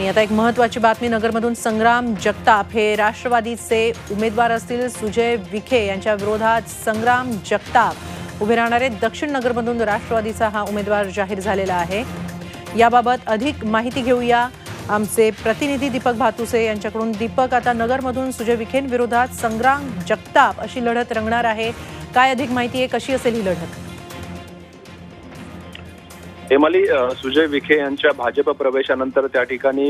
आणि आता एक महत्वाची बातमी. नगरमधून संग्राम जगताप हे राष्ट्रवादीचे उमेदवार असतील सुजय विखे यांच्या विरोधात संग्राम जगताप उभे राहणारे दक्षिण नगरमधून राष्ट्रवादीचा हा उमेदवार जाहीर झालेला आहे. याबाबत अधिक माहिती घेऊया. आमचे प्रतिनिधी दीपक भातुसे यांच्याकडून. दीपक आता नगरमधून सुजय विखेंविरोधात संग्राम जगताप अशी लढत रंगणार आहे. काय अधिक माहिती आहे? कशी असेल ही लढत? हेमाली सुजय विखे यांच्या भाजप प्रवेशानंतर त्या ठिकाणी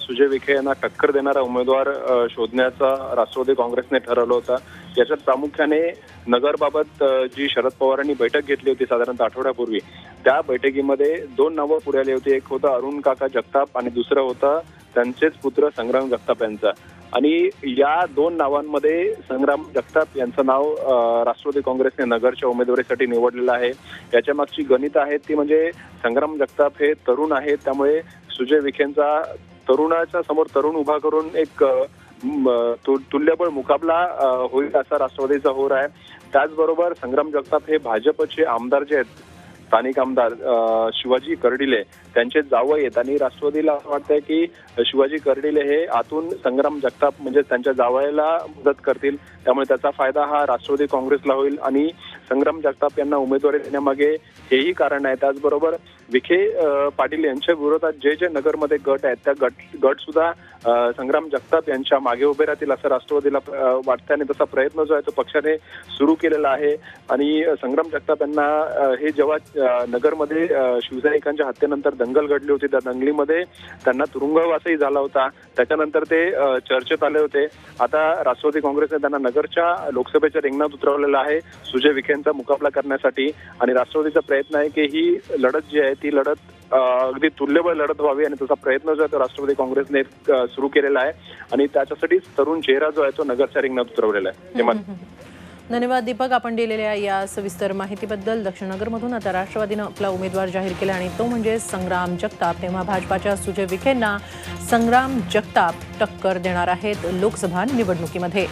सुजय विखे यांना टक्कर देणारा उमेदवार शोधण्याचा राष्ट्रवादी काँग्रेसने ठरवलं होता. याच्यात प्रामुख्याने नगरबाबत जी शरद पवारांनी बैठक घेतली होती साधारणतः आठवड्यापूर्वी त्या बैठकीमध्ये दोन नावं पुढे आली होती. एक होतं अरुण काका जगताप आणि दुसरं होतं त्यांचेच पुत्र संग्राम जगताप यांचा. आणि या दोन नावांमध्ये संग्राम जगताप यांचं नाव राष्ट्रवादी काँग्रेसने नगरच्या उमेदवारीसाठी निवडलेलं आहे. याच्या मागची गणित आहेत ती म्हणजे संग्राम जगताप हे तरुण आहेत. त्यामुळे सुजय विखेंचा तरुणाच्या समोर तरुण उभा करून एक तु- तुल्यबळ मुकाबला होईल असा राष्ट्रवादीचा होर आहे. त्याचबरोबर संग्राम जगताप हे भाजपचे आमदार जे आहेत स्थानिक आमदार शिवाजी कर्डिले त्यांचे जावं आहेत. आणि राष्ट्रवादीला असं वाटतंय की शिवाजी कर्डिले हे आतून संग्राम जगताप म्हणजे त्यांच्या जावयाला मदत करतील. त्यामुळे त्याचा फायदा हा राष्ट्रवादी काँग्रेसला होईल. आणि संग्राम जगताप यांना उमेदवारी देण्यामागे हेही कारण आहे. त्याचबरोबर विखे पाटील यांच्या विरोधात जे जे नगरमध्ये गट आहेत त्या गट गट सुद्धा संग्राम जगताप यांच्या मागे उभे राहतील असं राष्ट्रवादीला वाटतं आणि तसा प्रयत्न जो आहे तो पक्षाने सुरू केलेला आहे. आणि संग्राम जगताप यांना हे जेव्हा नगरमध्ये शिवसैनिकांच्या हत्येनंतर दंगल घडली होती त्या दंगलीमध्ये त्यांना तुरुंगवासही झाला होता. त्याच्यानंतर ते चर्चेत आले होते. आता राष्ट्रवादी काँग्रेसने त्यांना नगरच्या लोकसभेच्या रिंगणात उतरवलेलं आहे. सुजय विखेंचा मुकाबला करण्यासाठी. आणि राष्ट्रवादीचा प्रयत्न आहे की ही लढत जी आहे ती लढत अगदी तुल्यबळ लढत व्हावी आणि तसा प्रयत्न जो आहे तो राष्ट्रवादी काँग्रेसने सुरू केलेला आहे. आणि त्याच्यासाठी तरुण चेहरा जो आहे तो नगरच्या रिंगणात उतरवलेला आहे. धन्यवाद. दीपक. आपण दिलेल्या या सविस्तर माहितीबद्दल दक्षिणनगरमधून आता राष्ट्रवादीनं आपला उमेदवार जाहीर केला आणि तो म्हणजे संग्राम जगताप. तेव्हा भाजपाच्या सुजय विखेंना संग्राम जगताप टक्कर देणार आहेत लोकसभा निवडणुकीमध्ये.